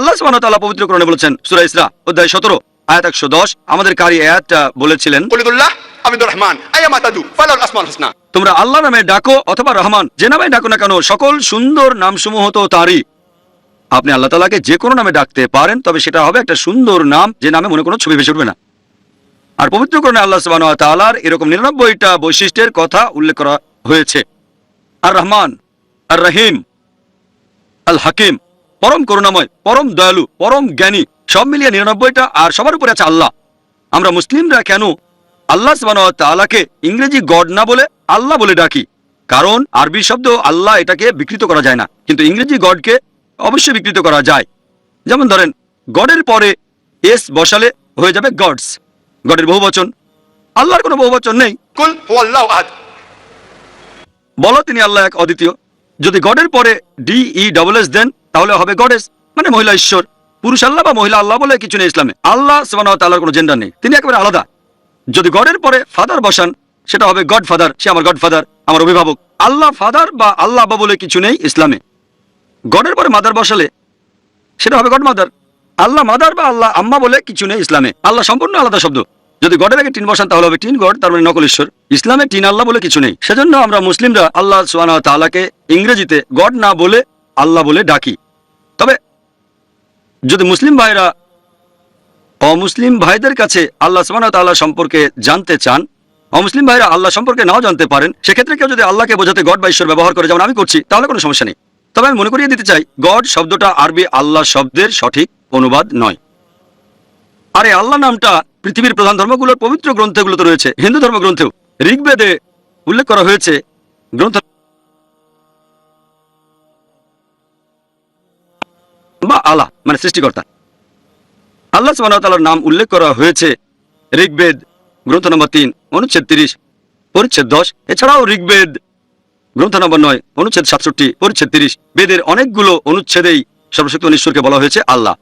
আল্লাহ সুবাহ পবিত্র করণে বলেছেন সুরা ইসরা অধ্যায় সতেরো আয়াত একশো দশ। আমাদের কারি আয়াতটা বলেছিলেন তোমরা আল্লাহ নামে ডাকো অথবা রহমান যে নামে ডাকো না কেন সকল সুন্দর নাম সমূহ তো তারই। আপনি আল্লাহ তালাকে যে কোনো নামে ডাকতে পারেন তবে সেটা হবে একটা সুন্দর নাম যে নামে মনে কোনো ছবি ভেসে উঠবে না। আর পবিত্র করণে আল্লাহ সুবাহ তালার এরকম নিরানব্বইটা বৈশিষ্ট্যের কথা উল্লেখ করা হয়েছে। আর রহমান আর রহিম আল হাকিম। পরম করুণাময় পরম দয়ালু পরম জ্ঞানী সব মিলিয়ে নিরানব্বইটা আর সবার উপরে আছে আল্লাহ। আমরা মুসলিমরা কেন আল্লাহ তালাকে ইংরেজি গড না বলে আল্লাহ বলে ডাকি? কারণ আরবি শব্দ আল্লাহ এটাকে বিকৃত করা যায় না কিন্তু ইংরেজি গডকে অবশ্যই বিকৃত করা যায়। যেমন ধরেন গডের পরে এস বসালে হয়ে যাবে গডস। গডের বহু বচন। আল্লাহর কোনো বহু বচন নেই। বলো তিনি আল্লাহ এক অদ্বিতীয়। যদি গডের পরে ডি ই ডবল এস দেন তাহলে হবে গডেস মানে মহিলা ঈশ্বর। পুরুষ আল্লাহ বা মহিলা আল্লাহ বলে কিছু নেই ইসলামে। আল্লাহ ওয়া কোনো জেন্ডার নেই। তিনি একেবারে আলাদা। যদি গডের পরে ফাদার বসান, সেটা হবে গড ফাদার সে আমার গড ফাদার আমার অভিভাবক। আল্লাহ ফাদার বা আল্লাহ আব্বা বলে কিছু নেই ইসলামে। গডের পরে মাদার বসালে, সেটা হবে গড মাদার আল্লাহ মাদার বা আল্লাহ আম্মা বলে কিছু নেই ইসলামে। আল্লাহ সম্পূর্ণ আলাদা শব্দ। যদি গডের আগে টিন বসান, তাহলে হবে টিন গড তার মানে নকল ঈশ্বর। ইসলামে টিন আল্লাহ বলে কিছু নেই। সেজন্য আমরা মুসলিমরা আল্লাহ সুবাহ তাআলাকে ইংরেজিতে গড না বলে আল্লাহ বলে ডাকি। তবে যদি মুসলিম ভাইরা অমুসলিম ভাইদের কাছে আল্লাহ সুবাহ তাআলা সম্পর্কে জানতে চান, অমুসলিম ভাইরা আল্লাহ সম্পর্কে নাও জানতে পারেন, সেক্ষেত্রে কেউ যদি আল্লাহকে বোঝাতে গড বা ঈশ্বর ব্যবহার করে, যেমন আমি করছি, তাহলে কোনো সমস্যা নেই। তবে আমি মনে করিয়ে দিতে চাই, গড শব্দটা আরবি আল্লাহ শব্দের সঠিক অনুবাদ নয়। আর এই আল্লাহ নামটা পৃথিবীর প্রধান ধর্মগুলোর পবিত্র গ্রন্থগুলোতে রয়েছে, হিন্দু ধর্মগ্রন্থেও। ঋগ্বেদে উল্লেখ করা হয়েছে, গ্রন্থ বা আল্লাহ মানে সৃষ্টিকর্তা। আল্লাহ সুবাহর নাম উল্লেখ করা হয়েছে ঋগ্বেদ, গ্রন্থ নম্বর তিন, অনুচ্ছেদ তিরিশ, পরিচ্ছেদ দশ। এছাড়াও ঋগ্বেদ, গ্রন্থ নম্বর নয়, অনুচ্ছেদ সাতষট্টি, পরিচ্ছেদ তিরিশ। বেদের অনেকগুলো অনুচ্ছেদেই সর্বশক্ত ঈশ্বরকে বলা হয়েছে আল্লাহ।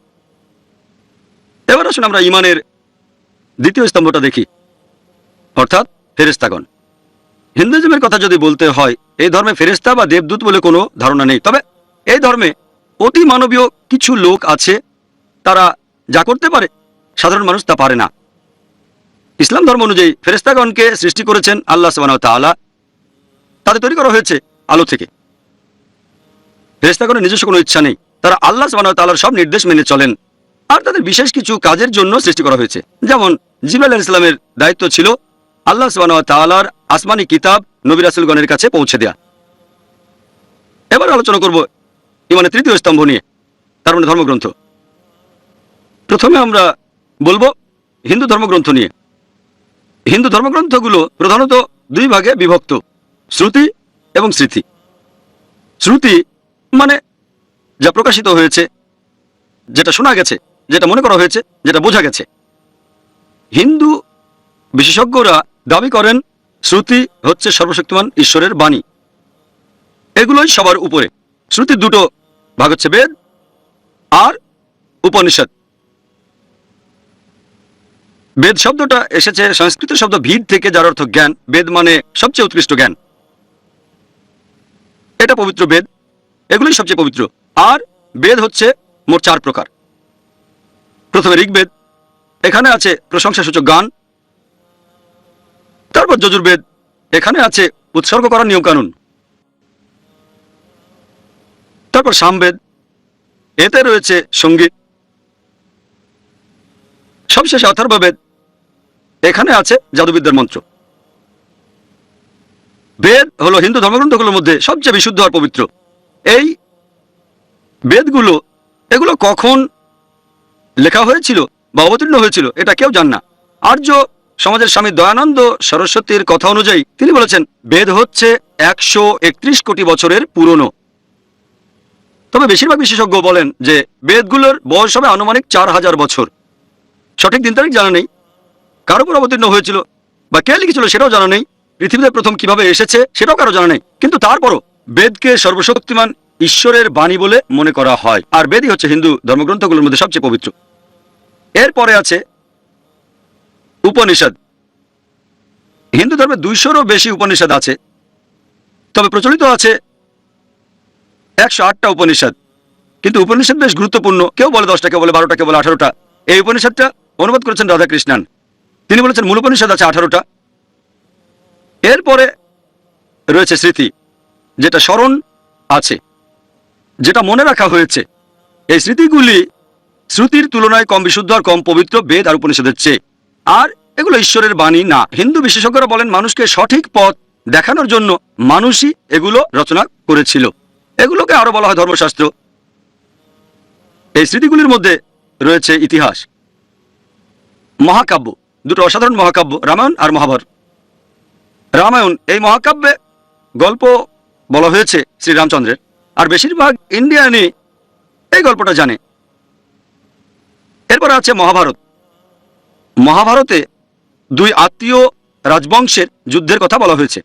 এবার আসুন আমরা ইমানের দ্বিতীয় স্তম্ভটা দেখি। অর্থাৎ ফেরেস্তাগণ হিন্দুজমের কথা যদি বলতে হয়, এই ধর্মে ফেরেস্তা বা দেবদূত বলে কোনো ধারণা নেই। তবে এই ধর্মে অতি মানবীয় কিছু লোক আছে, তারা যা করতে পারে, সাধারণ মানুষ তা পারে না। ইসলাম ধর্ম অনুযায়ী ফেরেস্তাগণকে সৃষ্টি করেছেন আল্লাহ সুবহানাহু ওয়া তাআলা। তাদের তৈরি করা হয়েছে আলো থেকে। ফেরেস্তাগণের নিজস্ব কোনো ইচ্ছা নেই। তারা আল্লাহ সুবহানাহু তালার সব নির্দেশ মেনে চলেন। আর তাদের বিশেষ কিছু কাজের জন্য সৃষ্টি করা হয়েছে। যেমন আলাইহিস ইসলামের দায়িত্ব ছিল আল্লাহ সুবহানাহু ওয়া তাআলার আসমানি কিতাব নবী রাসূলগণের কাছে পৌঁছে দেয়া। এবার আলোচনা করব ইমানের তৃতীয় স্তম্ভ নিয়ে, তার মানে ধর্মগ্রন্থ। প্রথমে আমরা বলব হিন্দু ধর্মগ্রন্থ নিয়ে। হিন্দু ধর্মগ্রন্থগুলো প্রধানত দুই ভাগে বিভক্ত, শ্রুতি এবং স্মৃতি। শ্রুতি মানে যা প্রকাশিত হয়েছে, যেটা শোনা গেছে, যেটা মনে করা হয়েছে, যেটা বোঝা গেছে। হিন্দু বিশেষজ্ঞরা দাবি করেন, শ্রুতি হচ্ছে সর্বশক্তিমান ঈশ্বরের বাণী। এগুলোই সবার উপরে। শ্রুতির দুটো ভাগ হচ্ছে বেদ আর উপনিষদ। বেদ শব্দটা এসেছে, সংস্কৃত শব্দ ভিদ থেকে, যার অর্থ জ্ঞান। বেদ মানে সবচেয়ে উৎকৃষ্ট জ্ঞান। এটা পবিত্র বেদ, এগুলোই সবচেয়ে পবিত্র। আর বেদ হচ্ছে মোট চার প্রকার। প্রথমে ঋগ্বেদ, এখানে আছে প্রশংসাসূচক গান। তারপর যজুর্বেদ, এখানে আছে উৎসর্গ করার নিয়মকানুন। তারপর সামবেদ, এতে রয়েছে সংগীত। সবশেষে অথর্ববেদ এখানে আছে জাদুবিদ্যার মন্ত্র। বেদ হলো হিন্দু ধর্মগ্রন্থগুলোর মধ্যে সবচেয়ে বিশুদ্ধ আর পবিত্র। এই বেদগুলো, এগুলো কখন লেখা হয়েছিল বা অবতীর্ণ হয়েছিল, এটা কেউ জান না। আর্য সমাজের স্বামী দয়ানন্দ সরস্বতীর কথা অনুযায়ী তিনি বলেছেন, বেদ হচ্ছে একশো একত্রিশ কোটি বছরের পুরনো। তবে বেশিরভাগ বিশেষজ্ঞ বলেন যে বেদগুলোর বয়স হবে আনুমানিক চার হাজার বছর। সঠিক দিন তারিখ জানা নেই। কারও উপর অবতীর্ণ হয়েছিল বা কে লিখেছিল সেটাও জানা নেই। পৃথিবীতে প্রথম কীভাবে এসেছে সেটাও কারও জানা নেই। কিন্তু তারপরও বেদকে সর্বশক্তিমান ঈশ্বরের বাণী বলে মনে করা হয়। আর বেদই হচ্ছে হিন্দু ধর্মগ্রন্থগুলোর মধ্যে সবচেয়ে পবিত্র। এরপরে আছে উপনিষদ। হিন্দু ধর্মে দুইশোরও বেশি উপনিষদ আছে। তবে প্রচলিত আছে একশো আটটা উপনিষদ। কিন্তু উপনিষদ বেশ গুরুত্বপূর্ণ। কেউ বলে দশটা, কেউ বলে বারোটা, কেউ বলে আঠারোটা। এই উপনিষদটা অনুবাদ করেছেন রাধাকৃষ্ণন। তিনি বলেছেন মূল উপনিষদ আছে আঠারোটা। এরপরে রয়েছে স্মৃতি, যেটা স্মরণ আছে, যেটা মনে রাখা হয়েছে। এই স্মৃতিগুলি শ্রুতির তুলনায় কম বিশুদ্ধ আর কম পবিত্র বেদ আর উপনিষদের চেয়ে। আর এগুলো ঈশ্বরের বাণী না। হিন্দু বিশেষজ্ঞরা বলেন, মানুষকে সঠিক পথ দেখানোর জন্য মানুষই এগুলো রচনা করেছিল। এগুলোকে আরও বলা হয় ধর্মশাস্ত্র। এই স্মৃতিগুলির মধ্যে রয়েছে ইতিহাস, মহাকাব্য, দুটো অসাধারণ মহাকাব্য, রামায়ণ আর মহাভারত। রামায়ণ, এই মহাকাব্যে গল্প বলা হয়েছে শ্রীরামচন্দ্রের। আর বেশিরভাগ ইন্ডিয়ানই এই গল্পটা জানে। এরপর আছে মহাভারত। মহাভারতে দুই আত্মীয় রাজবংশের যুদ্ধের কথা বলা হয়েছে।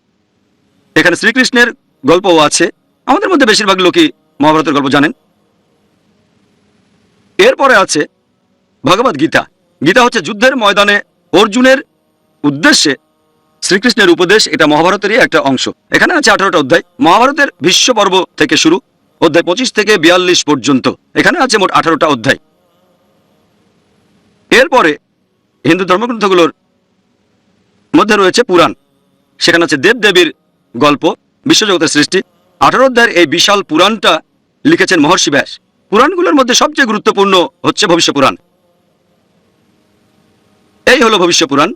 এখানে শ্রীকৃষ্ণের গল্পও আছে। আমাদের মধ্যে বেশিরভাগ লোকই মহাভারতের গল্প জানেন। এরপরে আছে ভগবত গীতা। গীতা হচ্ছে যুদ্ধের ময়দানে অর্জুনের উদ্দেশ্যে শ্রীকৃষ্ণের উপদেশ, এটা মহাভারতেরই একটা অংশ। এখানে আছে আঠারোটা অধ্যায়। মহাভারতের ভীষ্ম পর্ব থেকে শুরু, অধ্যায় পঁচিশ থেকে বিয়াল্লিশ পর্যন্ত। এখানে আছে মোট আঠারোটা অধ্যায়। এরপরে হিন্দু ধর্মগ্রন্থগুলোর মধ্যে রয়েছে পুরাণ। সেখানে আছে দেবদেবীর গল্প, বিশ্বজগতের সৃষ্টি আঠারো অধ্যায়ের এই বিশাল পুরাণটা লিখেছেন মহর্ষি ব্যাস। পুরাণগুলোর মধ্যে সবচেয়ে গুরুত্বপূর্ণ হচ্ছে ভবিষ্য পুরাণ। এই হলো ভবিষ্য পুরাণ,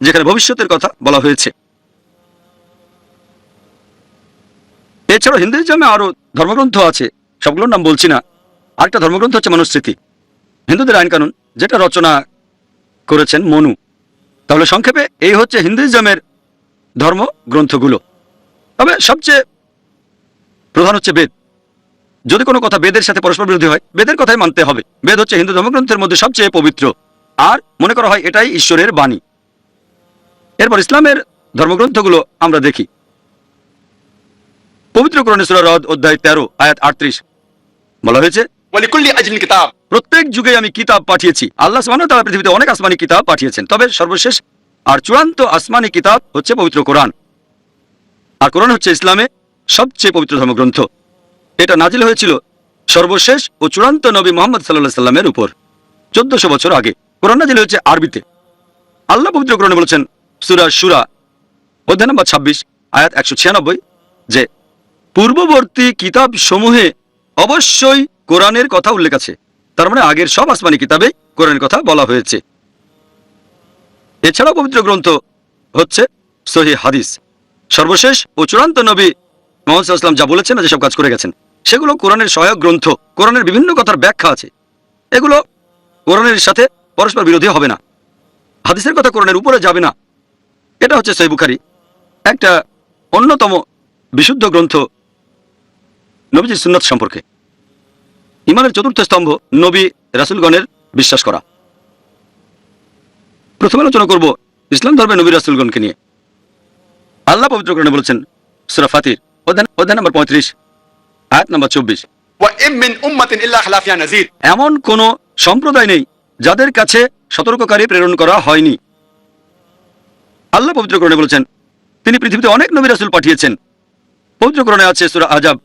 যেখানে ভবিষ্যতের কথা বলা হয়েছে। এছাড়াও হিন্দুইজমে আরও ধর্মগ্রন্থ আছে, সবগুলোর নাম বলছি না। আরেকটা ধর্মগ্রন্থ হচ্ছে মনুস্মৃতি। হিন্দুদের আইন কানুন যেটা রচনা করেছেন মনু। তাহলে সংক্ষেপে এই হচ্ছে হিন্দুইজমের ধর্মগ্রন্থগুলো। তবে সবচেয়ে প্রধান হচ্ছে বেদ। যদি কোনো কথা বেদের সাথে পরস্পর বিরোধী হয় বেদের কথাই মানতে হবে। বেদ হচ্ছে হিন্দু ধর্মগ্রন্থের মধ্যে সবচেয়ে পবিত্র। আর মনে করা হয় এটাই ঈশ্বরের বাণী। এরপর ইসলামের ধর্মগ্রন্থগুলো আমরা দেখি। পবিত্র কুরনেশ্বর হ্রদ অধ্যায় তেরো আয়াত আটত্রিশ। বলা হয়েছে প্রত্যেক যুগে আমি কিতাব পাঠিয়েছি। আল্লাহ সামান্য তারা পৃথিবীতে অনেক আসমানি কিতাব পাঠিয়েছেন। তবে সর্বশেষ আর চূড়ান্ত আসমানি কিতাব হচ্ছে পবিত্র কোরআন। আর কোরআন হচ্ছে ইসলামে সবচেয়ে পবিত্র ধর্মগ্রন্থ। এটা নাজিল হয়েছিল সর্বশেষ ও চূড়ান্ত নবী মোহাম্মদ সাল্লাহ সাল্লামের উপর। চোদ্দশো বছর আগে কোরআন নাজিল হয়েছে আরবিতে। আল্লাহ পবিত্র কোরআনে বলেছেন, সুরা সুরা অধ্যায় নম্বর ছাব্বিশ, আয়াত একশো ছিয়ানব্বই, যে পূর্ববর্তী কিতাব সমূহে অবশ্যই কোরআনের কথা উল্লেখ আছে। তার মানে আগের সব আসমানি কিতাবে কোরআনের কথা বলা হয়েছে। এছাড়াও পবিত্র গ্রন্থ হচ্ছে সহি হাদিস। সর্বশেষ ও চূড়ান্ত নবী মোহাম্মদ সাল্লাম যা বলেছেন যেসব কাজ করে গেছেন, সেগুলো কোরআনের সহায়ক গ্রন্থ, কোরআনের বিভিন্ন কথার ব্যাখ্যা আছে। এগুলো কোরআনের সাথে পরস্পর বিরোধী হবে না। হাদিসের কথা কোরআনের উপরে যাবে না। এটা হচ্ছে সহি বুখারি। একটা অন্যতম বিশুদ্ধ গ্রন্থ নবীজির সুন্নত সম্পর্কে। ইমানের চতুর্থ স্তম্ভ, নবী রাসুলগণের বিশ্বাস করা। প্রথমে আলোচনা করব ইসলাম ধর্মের নবী রাসুলগণকে নিয়ে। আল্লাহ পবিত্র করণে বলেছেন, সুরা ফাতির। এমন কোন সম্প্রদায় নেই যাদের কাছে সতর্ককারী প্রেরণ করা হয়নি। আল্লাহ পবিত্রকরণে বলেছেন তিনি পৃথিবীতে অনেক নবী রাসুল পাঠিয়েছেন। পবিত্রকরণে আছে সুরা আজাব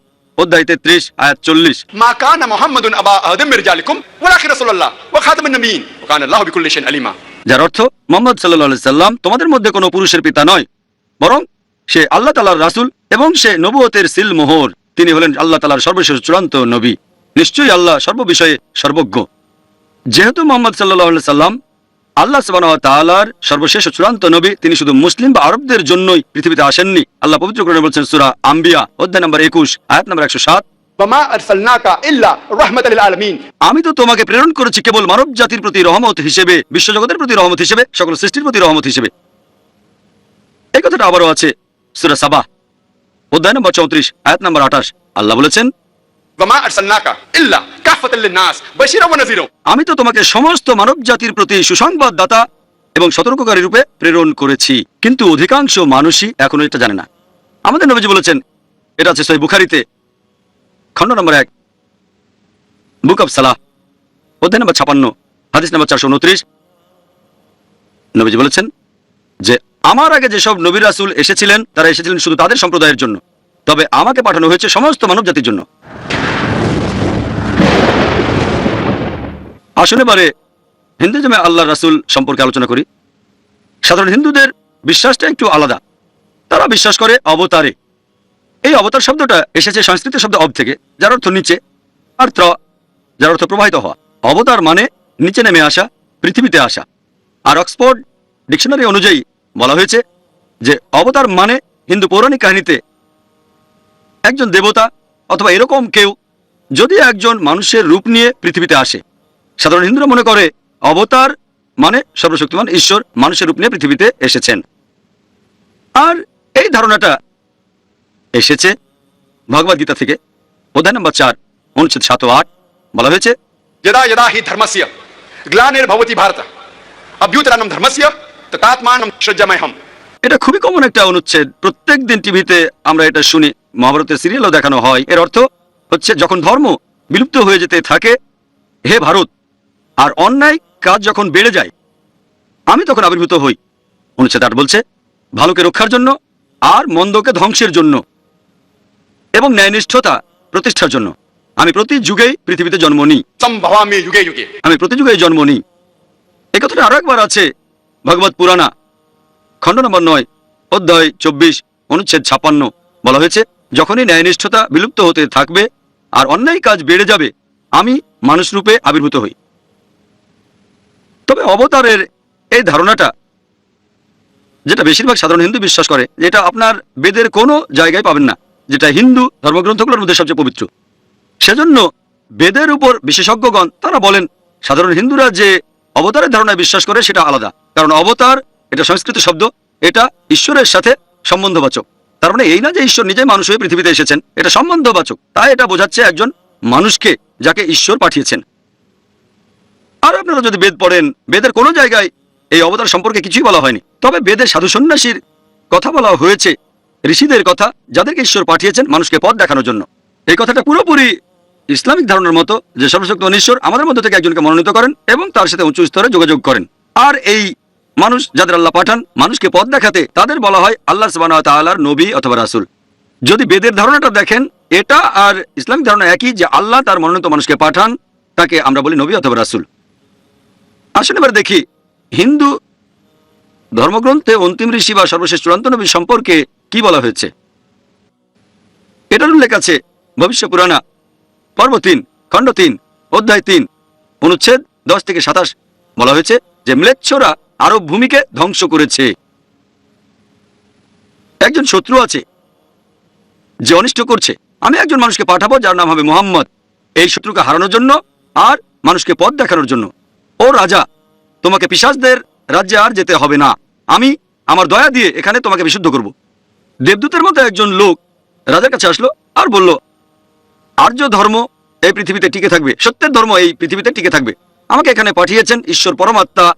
যার অর্থ মোহাম্মদ সাল্লাম তোমাদের মধ্যে কোন পুরুষের পিতা নয় বরং সে আল্লাহ তালার রাসুল এবং সে নবুয়তের সিল মোহর। তিনি হলেন আল্লাহ তালার সর্বশেষ চূড়ান্ত নবী। নিশ্চয়ই আল্লাহ সর্ববিষয়ে সর্বজ্ঞ। যেহেতু মোহাম্মদ সাল্লাহ সাল্লাম আল্লাহ সুবাহর সর্বশেষ চূড়ান্ত নবী তিনি শুধু মুসলিম বা আরবদের জন্যই পৃথিবীতে আসেননি। আল্লাহ পবিত্র করে বলছেন সুরা আম্বিয়া অধ্যায় নম্বর একুশ আয়াত নম্বর একশো সাত। আমি তো তোমাকে প্রেরণ করেছি কেবল মানব জাতির প্রতি রহমত হিসেবে বিশ্বজগতের প্রতি রহমত হিসেবে সকল সৃষ্টির প্রতি রহমত হিসেবে। এই কথাটা আবারও আছে সুরা সাবা নম্বর চৌত্রিশ আয়াত নম্বর আঠাশ। আল্লাহ বলেছেন আমি তো তোমাকে সমস্ত মানব জাতির প্রতি সুসংবাদদাতা এবং সতর্ককারী রূপে প্রেরণ করেছি কিন্তু অধিকাংশ মানুষই এখনও এটা জানে না। আমাদের নবীজি বলেছেন এটা আছে সই বুখারিতে খণ্ড নম্বর এক বুক অব সালাহ অধ্যায় নম্বর ছাপান্ন হাদিস নম্বর চারশো উনত্রিশ। নবীজি বলেছেন যে আমার আগে যেসব নবী রাসুল এসেছিলেন, তারা এসেছিলেন শুধু তাদের সম্প্রদায়ের জন্য। তবে আমাকে পাঠানো হয়েছে সমস্ত মানব জাতির জন্য। আসলে এবারে হিন্দুজমে আল্লাহ রাসুল সম্পর্কে আলোচনা করি। সাধারণ হিন্দুদের বিশ্বাসটা একটু আলাদা। তারা বিশ্বাস করে অবতারে। এই অবতার শব্দটা এসেছে সংস্কৃত শব্দ অব থেকে, যার অর্থ নিচে আর ত্র, যার অর্থ প্রবাহিত হওয়া। অবতার মানে নিচে নেমে আসা, পৃথিবীতে আসা। আর অক্সফোর্ড ডিকশনারি অনুযায়ী বলা হয়েছে যে অবতার মানে হিন্দু পৌরাণিক কাহিনীতে একজন দেবতা অথবা এরকম কেউ যদি একজন মানুষের রূপ নিয়ে পৃথিবীতে আসে। সাধারণ হিন্দুরা মনে করে অবতার মানে সর্বশক্তিমান ঈশ্বর মানুষের রূপ নিয়ে পৃথিবীতে এসেছেন। আর এই ধারণাটা এসেছে ভগবদ গীতা থেকে। অধ্যায় নম্বর চার, অনুচ্ছেদ সাত আট বলা হয়েছে যদা যদা হি ধর্মস্য, গ্লানের ভবতি ভারত অভ্যুতরানম ধর্মস্য এটা খুবই কমন একটা অনুচ্ছেদ। প্রত্যেক দিন টিভিতে আমরা এটা শুনি। মহাভারতের সিরিয়ালও দেখানো হয়। এর অর্থ হচ্ছে যখন ধর্ম বিলুপ্ত হয়ে যেতে থাকে হে ভারত আর অন্যায় কাজ যখন বেড়ে যায় আমি তখন আবির্ভূত হই। অনুচ্ছেদ আট বলছে ভালোকে রক্ষার জন্য আর মন্দকে ধ্বংসের জন্য এবং ন্যায়নিষ্ঠতা প্রতিষ্ঠার জন্য। আমি প্রতি যুগেই পৃথিবীতে জন্ম নিই। আমি প্রতি যুগেই জন্ম নিই। এ কথাটা আরও একবার আছে। ভগবত পুরাণা। খণ্ড নম্বর নয়, অধ্যায় চব্বিশ, অনুচ্ছেদ ছাপান্ন বলা হয়েছে, যখনই ন্যায়নিষ্ঠতা বিলুপ্ত হতে থাকবে আর অন্যায় কাজ বেড়ে যাবে, আমি মানুষ রূপে আবির্ভূত হই। তবে অবতারের এই ধারণাটা, যেটা বেশিরভাগ সাধারণ হিন্দু বিশ্বাস করে যেটা আপনার বেদের কোনো জায়গায় পাবেন না, যেটা হিন্দু ধর্মগ্রন্থগুলোর মধ্যে সবচেয়ে পবিত্র। সেজন্য বেদের উপর বিশেষজ্ঞগণ, তারা বলেন, সাধারণ হিন্দুরা যে অবতারের ধারণায় বিশ্বাস করে, সেটা আলাদা। কারণ অবতার, এটা সংস্কৃত শব্দ, এটা ঈশ্বরের সাথে সম্বন্ধবাচক। তার মানে এই না যে ঈশ্বর নিজেই মানুষ হয়ে পৃথিবীতে এসেছেন, এটা সম্বন্ধবাচক। তাই এটা বোঝাচ্ছে একজন মানুষকে যাকে ঈশ্বর পাঠিয়েছেন। আর আপনারা যদি বেদ পড়েন, বেদের কোনো জায়গায় এই অবতার সম্পর্কে কিছুই বলা হয়নি। তবে বেদের সাধু সন্ন্যাসীর কথা বলা হয়েছে, ঋষিদের কথা, যাদেরকে ঈশ্বর পাঠিয়েছেন মানুষকে পথ দেখানোর জন্য। এই কথাটা পুরোপুরি ইসলামিক ধারণার মতো যে সর্বশক্ত ঈশ্বর আমাদের মধ্যে থেকে একজনকে মনোনীত করেন এবং তার সাথে উঁচু স্তরে যোগাযোগ করেন। আর এই মানুষ যাদের আল্লাহ পাঠান, মানুষকে পথ দেখাতে তাদের বলা হয় আল্লাহ সুবাহ তাল্লাহর নবী অথবা রাসুল। যদি বেদের ধারণাটা দেখেন, এটা আর ইসলামিক ধারণা একই যে আল্লাহ তার মনোনীত মানুষকে পাঠান, তাকে আমরা বলি নবী অথবা রাসুল। আসুন এবার দেখি, হিন্দু ধর্মগ্রন্থে অন্তিম ঋষি বা সর্বশেষ চূড়ান্ত নবী সম্পর্কে কি বলা হয়েছে? এটার উল্লেখ আছে, ভবিষ্য পুরাণা, পর্ব তিন, খণ্ড তিন, অধ্যায় তিন, অনুচ্ছেদ দশ থেকে সাতাশ বলা হয়েছে যে ম্লেচ্ছরা আরব ভূমিকে ধ্বংস করেছে। একজন শত্রু আছে, যে অনিষ্ট করছে। আমি একজন মানুষকে পাঠাবো, যার নাম হবে মোহাম্মদ। এই শত্রুকে হারানোর জন্য আর মানুষকে পথ দেখানোর জন্য। ও রাজা, তোমাকে পিসাজদের রাজ্যে আর যেতে হবে না। আমি আমার দয়া দিয়ে এখানে তোমাকে বিশুদ্ধ করব। দেবদূতের মতো একজন লোক রাজার কাছে আসলো আর বলল, আর্য ধর্ম এই পৃথিবীতে টিকে থাকবে। সত্যের ধর্ম এই পৃথিবীতে টিকে থাকবে। আমাকে এখানে পাঠিয়েছেন ঈশ্বর পরমাত্মা।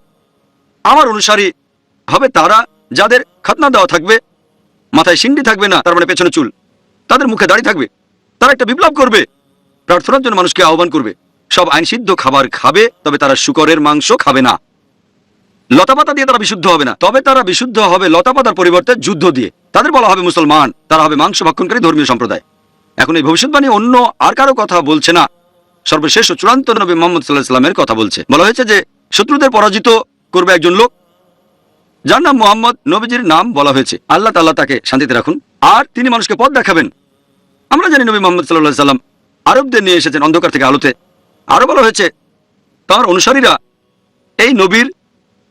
আমার অনুসারী হবে তারা যাদের খাতনা দেওয়া থাকবে। মাথায় সিন্ডি থাকবে না, তার মানে পেছনে চুল। তাদের মুখে দাড়ি থাকবে। তারা একটা বিপ্লব করবে। প্রার্থনার জন্য মানুষকে আহ্বান করবে। সব আইনসিদ্ধ খাবার খাবে, তবে তারা শুকরের মাংস খাবে না। লতাপাতা দিয়ে তারা বিশুদ্ধ হবে না। তবে তারা বিশুদ্ধ হবে লতাপাতার পরিবর্তে যুদ্ধ দিয়ে। তাদের বলা হবে মুসলমান, তারা হবে মাংস ভক্ষণকারী ধর্মীয় সম্প্রদায়। এখন এই ভবিষ্যৎবাণী অন্য আর কারও কথা বলছে না। সর্বশেষ ও চূড়ান্ত নবী মোহাম্মদ সাল্লাহ কথা বলছে। বলা হয়েছে যে, শত্রুদের পরাজিত করবে একজন লোক। যার নাম মোহাম্মদ নবীজির নাম বলা হয়েছে। আল্লাহ তাল্লাহ তাকে শান্তিতে রাখুন। আর তিনি মানুষকে পথ দেখাবেন। আমরা জানি নবী মোহাম্মদ সাল্লাহ সাল্লাম আরবদের নিয়ে এসেছেন অন্ধকার থেকে আলোতে। আরও বলা হয়েছে, তার অনুসারীরা এই নবীর,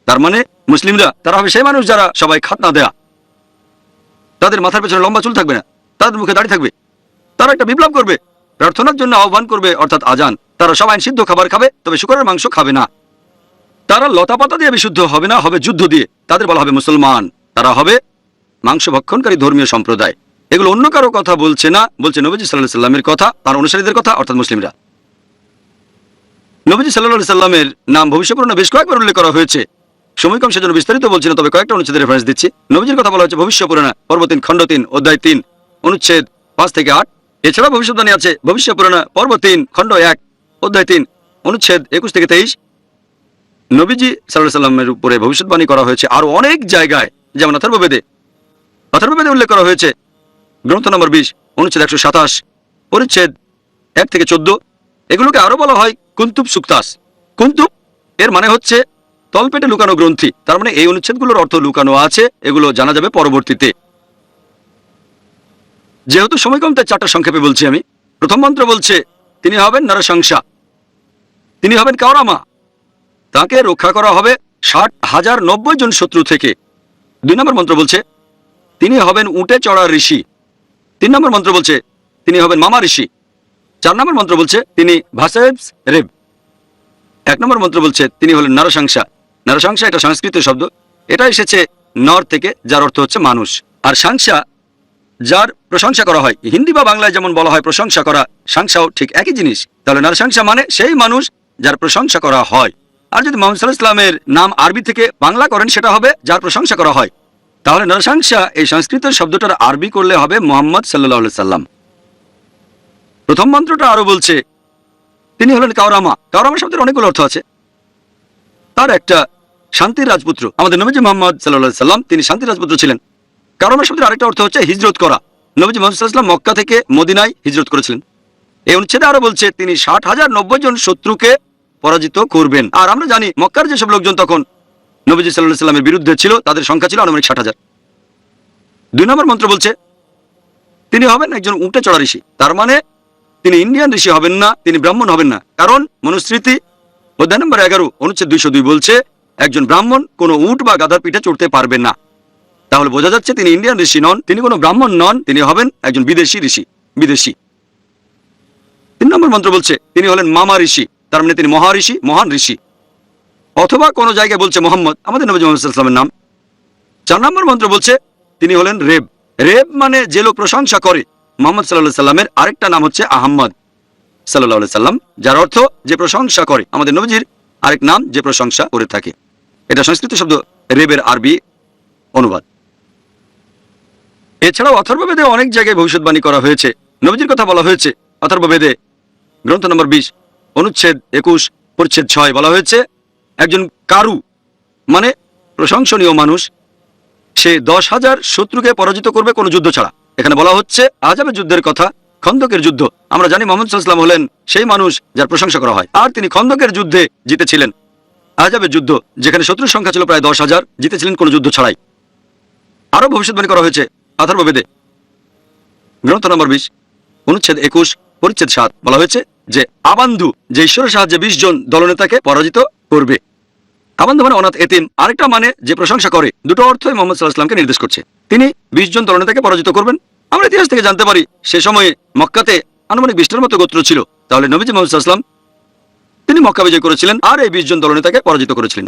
তার মানে মুসলিমরা, তারা হবে সেই মানুষ যারা সবাই খাতনা দেয়া। তাদের মাথার পেছনে লম্বা চুল থাকবে না। তাদের মুখে দাঁড়িয়ে থাকবে। তারা একটা বিপ্লব করবে। প্রার্থনার জন্য আহ্বান করবে, অর্থাৎ আজান। তারা সবাই সিদ্ধ খাবার খাবে, তবে শুকরের মাংস খাবে না। তারা লতাপাতা দিয়ে বিশুদ্ধ হবে না, হবে যুদ্ধ দিয়ে। তাদের বলা হবে মুসলমান। তারা হবে মাংস ভক্ষণকারী ধর্মীয় সম্প্রদায়। এগুলো অন্য কারও কথা বলছে না, বলছে নবীজি সাল্লাহ সাল্লামের কথা তার অনুসারীদের কথা, অর্থাৎ মুসলিমরা। নবীজি সাল্লাহ সাল্লামের নাম ভবিষ্যপুরাণে বেশ কয়েকবার উল্লেখ করা হয়েছে। সময় কম সেজন্য বিস্তারিত বলছি না, তবে কয়েকটা অনুচ্ছেদের রেফারেন্স দিচ্ছি। নবীজির কথা বলা হচ্ছে ভবিষ্য পুরাণা পর্ব খণ্ড তিন অধ্যায় তিন, অনুচ্ছেদ পাঁচ থেকে আট। এছাড়া ভবিষ্যৎবাণী আছে ভবিষ্য পুরাণা, পর্ব তিন, খণ্ড এক, অধ্যায় তিন, অনুচ্ছেদ একুশ থেকে তেইশ। নবীজি সাল্লাহ সাল্লামের উপরে ভবিষ্যৎবাণী করা হয়েছে আরও অনেক জায়গায়, যেমন অথর্ববেদে। অথর্ববেদে উল্লেখ করা হয়েছে, গ্রন্থ নম্বর বিশ, অনুচ্ছেদ একশো সাতাশ পরিচ্ছেদ এক থেকে চোদ্দ। এগুলোকে আরও বলা হয় কুন্তুব সুক্তাস। কুন্তুব এর মানে হচ্ছে তলপেটে লুকানো গ্রন্থি। তার মানে এই অনুচ্ছেদগুলোর অর্থ লুকানো আছে, এগুলো জানা যাবে পরবর্তীতে। যেহেতু সময় কম, তাই চারটা সংক্ষেপে বলছি আমি। প্রথম মন্ত্র বলছে, তিনি হবেন নরসংসা। তিনি হবেন কাওরামা। তাকে রক্ষা করা হবে ষাট হাজার নব্বই জন শত্রু থেকে। দুই নম্বর মন্ত্র বলছে, তিনি হবেন উটে চড়া ঋষি। তিন নম্বর মন্ত্র বলছে, তিনি হবেন মামা ঋষি। চার নম্বর মন্ত্র বলছে, তিনি ভাসাইবস রেব। এক নম্বর মন্ত্র বলছে, তিনি হলেন নরসংসা। নরসংসা এটা সংস্কৃত শব্দ। এটা এসেছে নর থেকে, যার অর্থ হচ্ছে মানুষ। আর সাংসা যার প্রশংসা করা হয়। হিন্দি বা বাংলায় যেমন বলা হয় প্রশংসা করা, সাংসাও ঠিক একই জিনিস। তাহলে নরসংসা মানে সেই মানুষ যার প্রশংসা করা হয়। আর যদি মোহাম্মদ ইসলামের নাম আরবি থেকে বাংলা করেন, সেটা হবে যার প্রশংসা করা হয়। তাহলে নরসংসা এই সংস্কৃত শব্দটার আরবি করলে হবে মোহাম্মদ সাল্লাহ সাল্লাম প্রথম মন্ত্রটা আরও বলছে, তিনি হলেন কাওরামা। কাওরামা শব্দের অনেকগুলো অর্থ আছে। তার একটা শান্তির রাজপুত্র। আমাদের নবীজি মোহাম্মদ সাল্লাহ সাল্লাম তিনি শান্তির রাজপুত্র ছিলেন। কারণ শব্দের আরেকটা অর্থ হচ্ছে হিজরত করা। নবীজি মোহাম্মদ মক্কা থেকে মদিনায় হিজরত করেছিলেন। এই অনুচ্ছেদে আরও বলছে, তিনি ষাট হাজার নব্বই জন শত্রুকে পরাজিত করবেন। আর আমরা জানি, মক্কার যেসব লোকজন তখন নবীজি সাল্লাহ সাল্লামের বিরুদ্ধে ছিল, তাদের সংখ্যা ছিল আনুমানিক ষাট হাজার। দুই নম্বর মন্ত্র বলছে, তিনি হবেন একজন উঠে চড়া ঋষি। তার মানে তিনি ইন্ডিয়ান ঋষি হবেন না, তিনি ব্রাহ্মণ হবেন না। কারণ মনুস্মৃতি, অধ্যায় নম্বর এগারো, অনুচ্ছেদ দুইশো দুই বলছে, একজন ব্রাহ্মণ কোনো উট বা গাধার পিঠে চড়তে পারবে না। তাহলে বোঝা যাচ্ছে তিনি ইন্ডিয়ান ঋষি নন, তিনি কোনো ব্রাহ্মণ নন, তিনি হবেন একজন বিদেশি ঋষি, বিদেশি। তিন নম্বর মন্ত্র বলছে, তিনি হলেন মামা ঋষি, তার মানে তিনি মহা ঋষি, মহান ঋষি। অথবা কোনো জায়গায় বলছে মোহাম্মদ, আমাদের নবী মোহাম্মদ সাল্লামের নাম। চার নম্বর মন্ত্র বলছে, তিনি হলেন রেব। রেব মানে যে লোক প্রশংসা করে। মোহাম্মদ সাল্লাহ সাল্লামের আরেকটা নাম হচ্ছে আহম্মদ সাল্লাহ সাল্লাম যার অর্থ যে প্রশংসা করে। আমাদের নবীজির আরেক নাম যে প্রশংসা করে থাকে। এটা সংস্কৃত শব্দ রেবের আরবি অনুবাদ। এছাড়াও অথর্ববেদে অনেক জায়গায় ভবিষ্যৎবাণী করা হয়েছে। নবীজির কথা বলা হয়েছে। অথর্ববেদে গ্রন্থ নম্বর বিশ, অনুচ্ছেদ একুশ, পরিচ্ছেদ ছয় বলা হয়েছে, একজন কারু মানে প্রশংসনীয় মানুষ, সে দশ হাজার শত্রুকে পরাজিত করবে কোনো যুদ্ধ ছাড়া। এখানে বলা হচ্ছে আজাবের যুদ্ধের কথা, খন্দকের যুদ্ধ। আমরা জানি মোহাম্মদ সাল্লাম হলেন সেই মানুষ যার প্রশংসা করা হয়। আর তিনি খন্দকের যুদ্ধে জিতেছিলেন। আজাবের যুদ্ধ, যেখানে শত্রুর সংখ্যা ছিল প্রায় দশ হাজার, জিতেছিলেন কোনো যুদ্ধ ছাড়াই। আরও ভবিষ্যৎবাণী করা হয়েছে অথর্ববেদে গ্রন্থ নম্বর বিশ, অনুচ্ছেদ একুশ, পরিচ্ছেদ সাত বলা হয়েছে যে আবান্ধু যে ঈশ্বরের সাহায্যে বিশ জন দলনেতাকে পরাজিত করবে। আবান্ধু মানে অনাথ, এতিম। আরেকটা মানে যে প্রশংসা করে, দুটো অর্থই মোহাম্মদ সাল্লাহ ইসলামকে নির্দেশ করছে। তিনি বিশ জন দলনেতাকে পরাজিত করবেন। আমরা ইতিহাস থেকে জানতে পারি, সে সময়ে মক্কাতে আনুমানিক বিশটার মতো গোত্র ছিল। তাহলে নবীজি মোহাম্মদ সাল্লাহ ইসলাম তিনি মক্কা বিজয় করেছিলেন আর এই বিশ জন দলনেতাকে পরাজিত করেছিলেন।